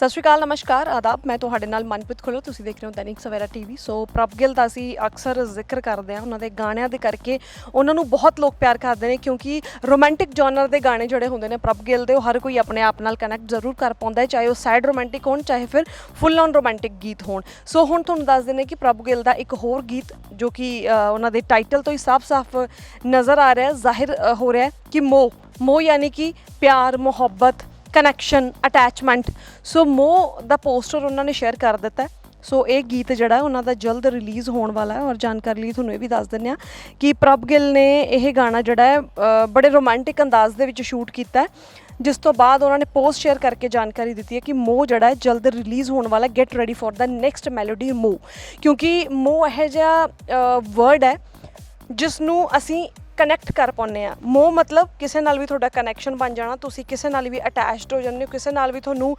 ਸਤਿ ਸ਼੍ਰੀ ਅਕਾਲ, ਨਮਸਕਾਰ, ਆਦਾਬ। ਮੈਂ ਤੁਹਾਡੇ ਨਾਲ ਮਨਪ੍ਰੀਤ ਖੁੱਲੋ ਤੁਸੀਂ ਦੇਖ ਰਹੇ ਹੋ ਦੈਨਿਕ ਸਵੇਰਾ ਟੀਵੀ। ਸੋ ਪ੍ਰਭ ਗਿੱਲ ਦਾ ਅਸੀਂ ਅਕਸਰ ਜ਼ਿਕਰ ਕਰਦੇ ਹਾਂ ਉਹਨਾਂ ਦੇ ਗਾਣਿਆਂ ਦੇ ਕਰਕੇ। ਉਹਨਾਂ ਨੂੰ ਬਹੁਤ ਲੋਕ ਪਿਆਰ ਕਰਦੇ ਨੇ ਕਿਉਂਕਿ ਰੋਮਾਂਟਿਕ ਜਨਰ ਦੇ ਗਾਣੇ ਜਿਹੜੇ ਹੁੰਦੇ ਨੇ ਪ੍ਰਭ ਗਿੱਲ ਦੇ, ਉਹ ਹਰ ਕੋਈ ਆਪਣੇ ਆਪ ਨਾਲ ਕਨੈਕਟ ਜ਼ਰੂਰ ਕਰ ਪਾਉਂਦਾ ਹੈ, ਚਾਹੇ ਉਹ ਸੈਡ ਰੋਮਾਂਟਿਕ ਹੋਣ, ਚਾਹੇ ਫਿਰ ਫੁੱਲ ਔਨ ਰੋਮਾਂਟਿਕ ਗੀਤ ਹੋਣ। ਸੋ ਹੁਣ ਤੁਹਾਨੂੰ ਦੱਸ ਦਿੰਦੇ ਕਿ ਪ੍ਰਭ ਗਿੱਲ ਦਾ ਇੱਕ ਹੋਰ ਗੀਤ, ਜੋ ਕਿ ਉਹਨਾਂ ਦੇ ਟਾਈਟਲ ਤੋਂ ਹੀ ਸਾਫ਼-ਸਾਫ਼ ਨਜ਼ਰ ਆ ਰਿਹਾ ਹੈ, ਜ਼ਾਹਿਰ ਹੋ ਰਿਹਾ ਹੈ ਕਿ ਮੋਹ। ਮੋਹ ਯਾਨੀ ਕਿ ਪਿਆਰ, ਮੁਹੱਬਤ। ਕਨੈਕਸ਼ਨ ਅਟੈਚਮੈਂਟ ਸੋ ਮੋਹ ਦਾ ਪੋਸਟਰ ਉਹਨਾਂ ਨੇ ਸ਼ੇਅਰ ਕਰ ਦਿੱਤਾ ਸੋ ਇਹ ਗੀਤ ਜਿਹੜਾ ਉਹਨਾਂ ਦਾ ਜਲਦ ਰਿਲੀਜ਼ ਹੋਣ ਵਾਲਾ ਹੈ ਔਰ ਜਾਣਕਾਰੀ ਲਈ ਤੁਹਾਨੂੰ ਇਹ ਵੀ ਦੱਸ ਦਿੰਦੇ ਆ ਕਿ ਪ੍ਰਭ ਗਿੱਲ ਨੇ ਇਹ ਗਾਣਾ ਜਿਹੜਾ ਹੈ ਬੜੇ ਰੋਮਾਂਟਿਕ ਅੰਦਾਜ਼ ਦੇ ਵਿੱਚ ਸ਼ੂਟ ਕੀਤਾ ਹੈ। ਜਿਸ ਤੋਂ ਬਾਅਦ ਉਹਨਾਂ ਨੇ ਪੋਸਟ ਸ਼ੇਅਰ ਕਰਕੇ ਜਾਣਕਾਰੀ ਦਿੱਤੀ ਹੈ ਕਿ ਮੋ ਜਿਹੜਾ ਹੈ, ਜਲਦ ਰਿਲੀਜ਼ ਹੋਣ ਵਾਲਾ get ready for the next melody ਮੋ ਕਿਉਂਕਿ ਮੋ ਇਹ ਜਿਹਾ ਵਰਡ ਹੈ ਜਿਸ ਨੂੰ ਅਸੀਂ ਕਨੈਕਟ ਕਰ ਪਾਉਂਦੇ ਆ। ਮੋਹ ਮਤਲਬ ਕਿਸੇ ਨਾਲ ਵੀ ਤੁਹਾਡਾ ਕਨੈਕਸ਼ਨ ਬਣ ਜਾਣਾ, ਤੁਸੀਂ ਕਿਸੇ ਨਾਲ ਵੀ ਅਟੈਚਡ ਹੋ ਜਾਂਦੇ ਹੋ, ਕਿਸੇ ਨਾਲ ਵੀ ਤੁਹਾਨੂੰ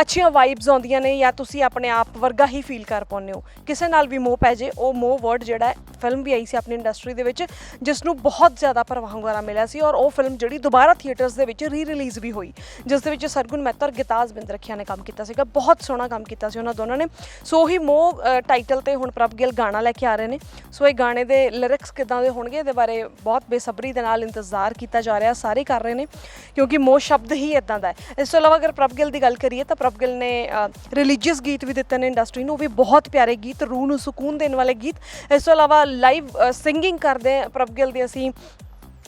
ਅੱਛੀਆਂ ਵਾਈਬਸ ਆਉਂਦੀਆਂ ਨੇ ਜਾਂ ਤੁਸੀਂ ਆਪਣੇ ਆਪ ਵਰਗਾ ਹੀ ਫੀਲ ਕਰ ਪਾਉਂਦੇ ਹੋ। ਕਿਸੇ ਨਾਲ ਵੀ ਮੋਹ ਪੈ ਜੇ, ਉਹ ਮੋਹ ਵਰਡ ਜਿਹੜਾ ਫਿਲਮ ਵੀ ਆਈ ਸੀ ਆਪਣੀ ਇੰਡਸਟਰੀ ਦੇ ਵਿੱਚ ਜਿਸ ਨੂੰ ਬਹੁਤ ਜ਼ਿਆਦਾ ਪ੍ਰਵਾਹਗਾਰਾ ਮਿਲਿਆ ਸੀ ਔਰ ਉਹ ਫਿਲਮ ਜਿਹੜੀ ਦੁਬਾਰਾ ਥੀਏਟਰਸ ਦੇ ਵਿੱਚ ਰੀ ਰਿਲੀਜ਼ ਵੀ ਹੋਈ। ਜਿਸ ਦੇ ਵਿੱਚ ਸਰਗੁਣ ਮਹਿਤਾ ਔਰ ਗਿਤਾਜ ਬਿੰਦਰਖਿਆ ਨੇ ਕੰਮ ਕੀਤਾ ਸੀਗਾ, ਬਹੁਤ ਸੋਹਣਾ ਕੰਮ ਕੀਤਾ ਸੀ ਉਹਨਾਂ ਦੋਨਾਂ ਨੇ। ਸੋ ਹੀ ਮੋਹ ਟਾਈਟਲ ਤੇ ਹੁਣ ਪ੍ਰਭ ਗਿੱਲ ਗਾਣਾ ਲੈ ਕੇ ਆ ਰਹੇ ਨੇ। ਸੋ ਇਹ ਗਾਣੇ ਦੇ ਲਿਰਿਕਸ ਕਿਦਾਂ ਦੇ ਹੋਣਗੇ, ਇਹਦੇ ਬਾਰੇ ਬਹੁਤ ਬੇਸਬਰੀ ਦੇ ਨਾਲ ਇੰਤਜ਼ਾਰ ਕੀਤਾ ਜਾ ਰਿਹਾ, ਸਾਰੇ ਕਰ ਰਹੇ ਨੇ, ਕਿਉਂਕਿ ਮੋਹ ਸ਼ਬਦ ਹੀ ਇਦਾਂ ਦਾ ਹੈ। ਇਸ ਤੋਂ ਇਲਾਵਾ ਅਗਰ ਪ੍ਰਭਗਿਲ ਦੀ ਗੱਲ ਕਰੀਏ ਤਾਂ ਪ੍ਰਭਗਿਲ ਨੇ ਰਿਲੀਜੀਅਸ ਗੀਤ ਵੀ ਦਿੱਤੇ ਨੇ ਇੰਡਸਟਰੀ ਨੂੰ, ਉਹ ਵੀ ਬਹੁਤ ਪਿਆਰੇ ਗੀਤ, ਰੂਹ ਨੂੰ ਸਕੂਨ ਦੇਣ ਵਾਲੇ ਗੀਤ। ਇਸ ਤੋਂ ਇਲਾਵਾ ਲਾਈਵ ਸਿੰਗਿੰਗ ਕਰਦੇ ਪ੍ਰਭਗਿਲ ਦੀ ਅਸੀਂ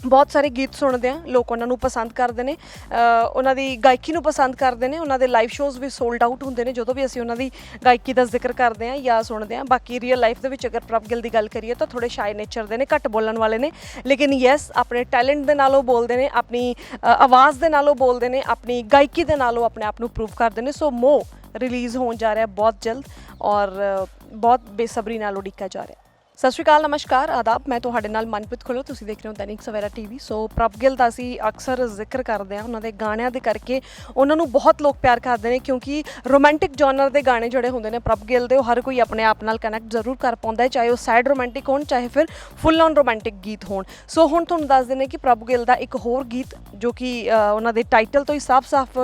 ਬਹੁਤ ਸਾਰੇ ਗੀਤ ਸੁਣਦੇ ਆ ਲੋਕ ਉਹਨਾਂ ਨੂੰ ਪਸੰਦ ਕਰਦੇ ਨੇ ਉਹਨਾਂ ਦੀ ਗਾਇਕੀ ਨੂੰ ਪਸੰਦ ਕਰਦੇ ਨੇ, ਉਹਨਾਂ ਦੇ ਲਾਈਵ ਸ਼ੋਜ਼ ਵੀ ਸੋਲਡ ਆਊਟ ਹੁੰਦੇ ਨੇ, ਜਦੋਂ ਵੀ ਅਸੀਂ ਉਹਨਾਂ ਦੀ ਗਾਇਕੀ ਦਾ ਜ਼ਿਕਰ ਕਰਦੇ ਆ ਜਾਂ ਸੁਣਦੇ ਆ ਬਾਕੀ ਰੀਅਲ ਲਾਈਫ ਦੇ ਵਿੱਚ ਅਗਰ ਪ੍ਰਭ ਗਿੱਲ ਦੀ ਗੱਲ ਕਰੀਏ ਤਾਂ ਥੋੜੇ ਸ਼ਾਈ ਨੇਚਰ ਦੇ ਨੇ, ਘੱਟ ਬੋਲਣ ਵਾਲੇ ਨੇ, ਲੇਕਿਨ ਯੈਸ ਆਪਣੇ ਟੈਲੈਂਟ ਦੇ ਨਾਲ ਉਹ ਬੋਲਦੇ ਨੇ, ਆਪਣੀ ਆਵਾਜ਼ ਦੇ ਨਾਲ ਉਹ ਬੋਲਦੇ ਨੇ, ਆਪਣੀ ਗਾਇਕੀ ਦੇ ਨਾਲ ਉਹ ਆਪਣੇ ਆਪ ਨੂੰ ਪ੍ਰੂਵ ਕਰਦੇ ਨੇ ਸੋ ਮੋ ਰਿਲੀਜ਼ ਹੋਣ ਜਾ ਰਿਹਾ ਬਹੁਤ ਜਲਦ ਔਰ ਬਹੁਤ ਬੇਸਬਰੀ ਨਾਲ ਉਡੀਕਾ ਜਾ ਰਿਹਾ। ਸਤਿ ਸ਼੍ਰੀ ਅਕਾਲ, ਨਮਸਕਾਰ, ਆਦਾਬ। ਮੈਂ ਤੁਹਾਡੇ ਨਾਲ ਮਨਪ੍ਰੀਤ ਖੁੱਲਰ ਤੁਸੀਂ ਦੇਖ ਰਹੇ ਹੋ ਦੈਨਿਕ ਸਵੇਰਾ ਟੀਵੀ। ਸੋ ਪ੍ਰਭ ਗਿੱਲ ਦਾ ਅਸੀਂ ਅਕਸਰ ਜ਼ਿਕਰ ਕਰਦੇ ਹਾਂ ਉਹਨਾਂ ਦੇ ਗਾਣਿਆਂ ਦੇ ਕਰਕੇ। ਉਹਨਾਂ ਨੂੰ ਬਹੁਤ ਲੋਕ ਪਿਆਰ ਕਰਦੇ ਨੇ ਕਿਉਂਕਿ ਰੋਮਾਂਟਿਕ ਜਨਰ ਦੇ ਗਾਣੇ ਜਿਹੜੇ ਹੁੰਦੇ ਨੇ ਪ੍ਰਭ ਗਿੱਲ ਦੇ, ਉਹ ਹਰ ਕੋਈ ਆਪਣੇ ਆਪ ਨਾਲ ਕਨੈਕਟ ਜ਼ਰੂਰ ਕਰ ਪਾਉਂਦਾ ਹੈ, ਚਾਹੇ ਉਹ ਸੈਡ ਰੋਮਾਂਟਿਕ ਹੋਣ, ਚਾਹੇ ਫਿਰ ਫੁੱਲ ਔਨ ਰੋਮਾਂਟਿਕ ਗੀਤ ਹੋਣ। ਸੋ ਹੁਣ ਤੁਹਾਨੂੰ ਦੱਸ ਦਿੰਦੇ ਕਿ ਪ੍ਰਭ ਗਿੱਲ ਦਾ ਇੱਕ ਹੋਰ ਗੀਤ, ਜੋ ਕਿ ਉਹਨਾਂ ਦੇ ਟਾਈਟਲ ਤੋਂ ਹੀ ਸਾਫ਼-ਸਾਫ਼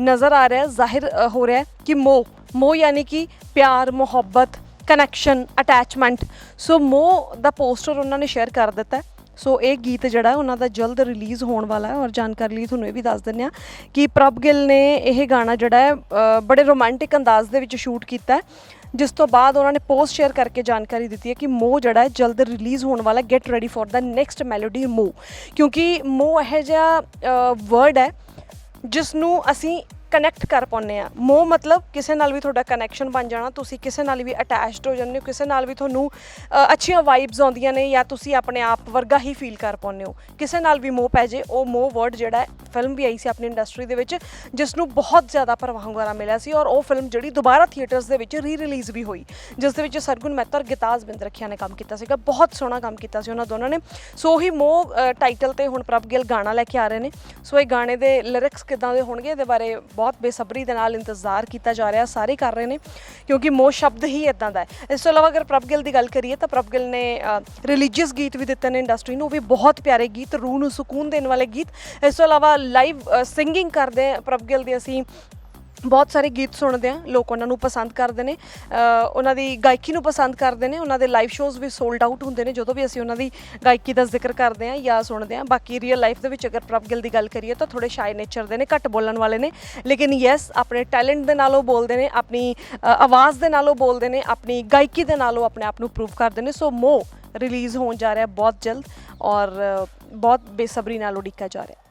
ਨਜ਼ਰ ਆ ਰਿਹਾ ਹੈ, ਜ਼ਾਹਿਰ ਹੋ ਰਿਹਾ ਹੈ ਕਿ ਮੋਹ। ਮੋਹ ਯਾਨੀ ਕਿ ਪਿਆਰ, ਮੁਹੱਬਤ। ਕਨੈਕਸ਼ਨ ਅਟੈਚਮੈਂਟ ਸੋ ਮੋਹ ਦਾ ਪੋਸਟਰ ਉਹਨਾਂ ਨੇ ਸ਼ੇਅਰ ਕਰ ਦਿੱਤਾ ਸੋ ਇਹ ਗੀਤ ਜਿਹੜਾ ਉਹਨਾਂ ਦਾ ਜਲਦ ਰਿਲੀਜ਼ ਹੋਣ ਵਾਲਾ ਹੈ। ਔਰ ਜਾਣਕਾਰੀ ਲਈ ਤੁਹਾਨੂੰ ਇਹ ਵੀ ਦੱਸ ਦਿੰਦੇ ਆ ਕਿ ਪ੍ਰਭ ਗਿੱਲ ਨੇ ਇਹ ਗਾਣਾ ਜਿਹੜਾ ਹੈ ਬੜੇ ਰੋਮਾਂਟਿਕ ਅੰਦਾਜ਼ ਦੇ ਵਿੱਚ ਸ਼ੂਟ ਕੀਤਾ ਜਿਸ ਤੋਂ ਬਾਅਦ ਉਹਨਾਂ ਨੇ ਪੋਸਟ ਸ਼ੇਅਰ ਕਰਕੇ ਜਾਣਕਾਰੀ ਦਿੱਤੀ ਹੈ ਕਿ ਮੋ ਜਿਹੜਾ ਹੈ, ਜਲਦ ਰਿਲੀਜ਼ ਹੋਣ ਵਾਲਾ get ready for the next melody ਮੋ ਕਿਉਂਕਿ ਮੋ ਇਹ ਜਿਹਾ ਵਰਡ ਹੈ ਜਿਸ ਨੂੰ ਅਸੀਂ ਕਨੈਕਟ ਕਰ ਪਾਉਂਦੇ ਆ। ਮੋਹ ਮਤਲਬ ਕਿਸੇ ਨਾਲ ਵੀ ਤੁਹਾਡਾ ਕਨੈਕਸ਼ਨ ਬਣ ਜਾਣਾ, ਤੁਸੀਂ ਕਿਸੇ ਨਾਲ ਵੀ ਅਟੈਚਡ ਹੋ ਜਾਂਦੇ ਹੋ, ਕਿਸੇ ਨਾਲ ਵੀ ਤੁਹਾਨੂੰ ਅੱਛੀਆਂ ਵਾਈਬਸ ਆਉਂਦੀਆਂ ਨੇ ਜਾਂ ਤੁਸੀਂ ਆਪਣੇ ਆਪ ਵਰਗਾ ਹੀ ਫੀਲ ਕਰ ਪਾਉਂਦੇ ਹੋ। ਕਿਸੇ ਨਾਲ ਵੀ ਮੋਹ ਪੈ ਜੇ, ਉਹ ਮੋਹ ਵਰਡ ਜਿਹੜਾ ਫਿਲਮ ਵੀ ਆਈ ਸੀ ਆਪਣੀ ਇੰਡਸਟਰੀ ਦੇ ਵਿੱਚ ਜਿਸ ਨੂੰ ਬਹੁਤ ਜ਼ਿਆਦਾ ਪ੍ਰਵਾਹਗਾਰਾ ਮਿਲਿਆ ਸੀ ਔਰ ਉਹ ਫਿਲਮ ਜਿਹੜੀ ਦੁਬਾਰਾ ਥੀਏਟਰਸ ਦੇ ਵਿੱਚ ਰੀ ਰਿਲੀਜ਼ ਵੀ ਹੋਈ, ਜਿਸ ਦੇ ਵਿੱਚ ਸਰਗੁਣ ਮਹਿਤਾ ਔਰ ਗਿਤਾਜ ਬਿੰਦਰਖਿਆ ਨੇ ਕੰਮ ਕੀਤਾ ਸੀਗਾ, ਬਹੁਤ ਸੋਹਣਾ ਕੰਮ ਕੀਤਾ ਸੀ ਉਹਨਾਂ ਦੋਨਾਂ ਨੇ। ਸੋ ਹੀ ਮੋਹ ਟਾਈਟਲ ਤੇ ਹੁਣ ਪ੍ਰਭ ਗਿੱਲ ਗਾਣਾ ਲੈ ਕੇ ਆ ਰਹੇ ਨੇ। ਸੋ ਇਹ ਗਾਣੇ ਦੇ ਲਿਰਿਕਸ ਕਿਦਾਂ ਦੇ ਹੋਣਗੇ, ਇਹਦੇ ਬਾਰੇ ਬਹੁਤ ਬੇਸਬਰੀ ਦੇ ਨਾਲ ਇੰਤਜ਼ਾਰ ਕੀਤਾ ਜਾ ਰਿਹਾ, ਸਾਰੇ ਕਰ ਰਹੇ ਨੇ, ਕਿਉਂਕਿ ਮੋਹ ਸ਼ਬਦ ਹੀ ਇਦਾਂ ਦਾ ਹੈ। ਇਸ ਤੋਂ ਇਲਾਵਾ ਅਗਰ ਪ੍ਰਭ ਗਿੱਲ ਦੀ ਗੱਲ ਕਰੀਏ ਤਾਂ ਪ੍ਰਭ ਗਿੱਲ ਨੇ ਰਿਲੀਜੀਅਸ ਗੀਤ ਵੀ ਦਿੱਤੇ ਨੇ ਇੰਡਸਟਰੀ ਨੂੰ, ਉਹ ਵੀ ਬਹੁਤ ਪਿਆਰੇ ਗੀਤ, ਰੂਹ ਨੂੰ ਸਕੂਨ ਦੇਣ ਵਾਲੇ ਗੀਤ। ਇਸ ਤੋਂ ਇਲਾਵਾ ਲਾਈਵ ਸਿੰਗਿੰਗ ਕਰਦੇ ਆ ਪ੍ਰਭ ਗਿੱਲ ਦੇ ਅਸੀਂ ਬਹੁਤ ਸਾਰੇ ਗੀਤ ਸੁਣਦੇ ਆ, ਲੋਕ ਉਹਨਾਂ ਨੂੰ ਪਸੰਦ ਕਰਦੇ ਨੇ ਉਹਨਾਂ ਦੀ ਗਾਇਕੀ ਨੂੰ ਪਸੰਦ ਕਰਦੇ ਨੇ, ਉਹਨਾਂ ਦੇ ਲਾਈਵ ਸ਼ੋਜ਼ ਵੀ ਸੋਲਡ ਆਊਟ ਹੁੰਦੇ ਨੇ, ਜਦੋਂ ਵੀ ਅਸੀਂ ਉਹਨਾਂ ਦੀ ਗਾਇਕੀ ਦਾ ਜ਼ਿਕਰ ਕਰਦੇ ਆ ਜਾਂ ਸੁਣਦੇ ਆ, ਬਾਕੀ ਰੀਅਲ ਲਾਈਫ ਦੇ ਵਿੱਚ ਅਗਰ ਪ੍ਰਭ ਗਿੱਲ ਦੀ ਗੱਲ ਕਰੀਏ ਤਾਂ ਥੋੜੇ ਸ਼ਾਈ ਨੇਚਰ ਦੇ ਨੇ, ਘੱਟ ਬੋਲਣ ਵਾਲੇ ਨੇ, ਲੇਕਿਨ ਯੈਸ ਆਪਣੇ ਟੈਲੈਂਟ ਦੇ ਨਾਲ ਉਹ ਬੋਲਦੇ ਨੇ, ਆਪਣੀ ਆਵਾਜ਼ ਦੇ ਨਾਲ ਉਹ ਬੋਲਦੇ ਨੇ, ਆਪਣੀ ਗਾਇਕੀ ਦੇ ਨਾਲ ਉਹ ਆਪਣੇ ਆਪ ਨੂੰ ਪ੍ਰੂਵ ਕਰਦੇ ਨੇ ਸੋ ਮੋ ਰਿਲੀਜ਼ ਹੋਣ ਜਾ ਰਿਹਾ ਬਹੁਤ ਜਲਦ ਔਰ ਬਹੁਤ ਬੇਸਬਰੀ ਨਾਲ ਉਡੀਕਿਆ ਜਾ ਰਿਹਾ।